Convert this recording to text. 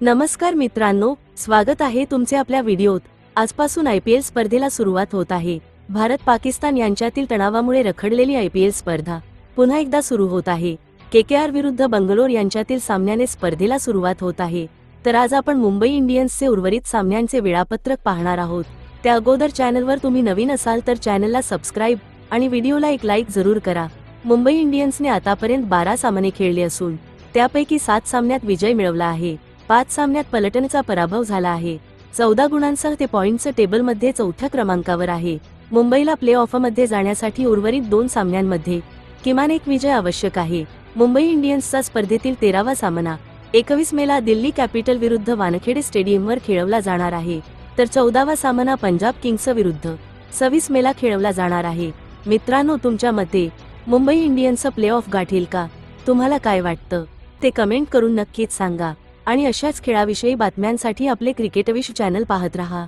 नमस्कार मित्रांनो स्वागत आहे तुमचे आपल्या व्हिडिओत. आजपासून आय पी एल स्पर्धेला सुरुवात होत आहे. भारत पाकिस्तान यांच्यातील तणावामुळे रखडलेली आय पी एल स्पर्धा पुन्हा एकदा सुरू होत आहे. के के आर विरुद्ध बंगलोर यांच्यातील सामन्याने स्पर्धेला सुरुवात होत आहे. तर आज आपण मुंबई इंडियन्सचे उर्वरित सामन्यांचे वेळापत्रक पाहणार आहोत. त्या अगोदर चॅनलवर तुम्ही नवीन असाल तर चॅनलला सबस्क्राईब आणि व्हिडिओला एक लाईक जरूर करा. मुंबई इंडियन्सने आतापर्यंत बारा सामने खेळले असून त्यापैकी सात सामन्यात विजय मिळवला आहे. पाच सामन्यात पलटणचा पराभव झाला आहे. चौदा गुणांसह ते पॉइंटचं टेबलमध्ये चौथ्या क्रमांकावर आहे. मुंबईला प्ले ऑफमध्ये जाण्यासाठी उर्वरित दोन सामन्यांमध्ये किमान एक विजय आवश्यक आहे. मुंबई इंडियन्सचा स्पर्धेतील तेरावा सामना एकवीस मेला दिल्ली कॅपिटल विरुद्ध वानखेडे स्टेडियमवर खेळवला जाणार आहे. तर चौदावा सामना पंजाब किंग्स विरुद्ध सव्वीस मेला खेळवला जाणार आहे. मित्रांनो तुमच्या मते मुंबई इंडियन्सचं प्ले ऑफ गाठील का? तुम्हाला काय वाटतं? ते कमेंट करून नक्कीच सांगा. आणि अशाच खेळाविषयी बातम्यांसाठी आपले क्रिकेटविश चॅनल पाहत रहा.